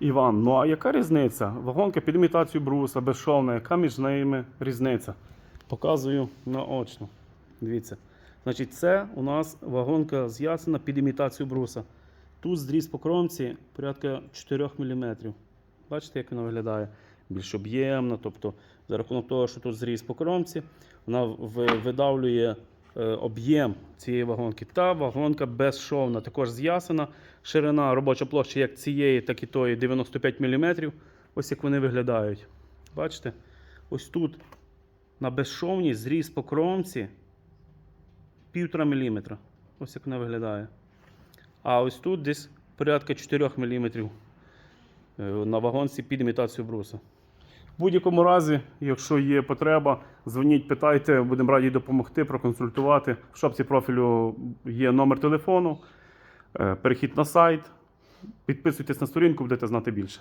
Іван, ну а яка різниця? Вагонка під імітацію бруса, безшовна, яка між ними різниця? Показую наочно. Дивіться. Значить, це у нас вагонка з під імітацію бруса. Тут зріз по кромці порядка 4 мм. Бачите, як вона виглядає? Більш об'ємна. Тобто, за рахунок того, що тут зріз по кромці, вона видавлює об'єм цієї вагонки. Та вагонка безшовна, також з'ясена. Ширина робоча площа як цієї, так і тої 95 мм. Ось як вони виглядають. Бачите? Ось тут на безшовній зріз по кромці 1,5 мм. Ось як вона виглядає. А ось тут десь порядка 4 мм на вагонці під імітацію бруса. В будь-якому разі, якщо є потреба, дзвоніть, питайте, будемо раді допомогти, проконсультувати. В шапці профілю є номер телефону, е, перехід на сайт. Підписуйтесь на сторінку, будете знати більше.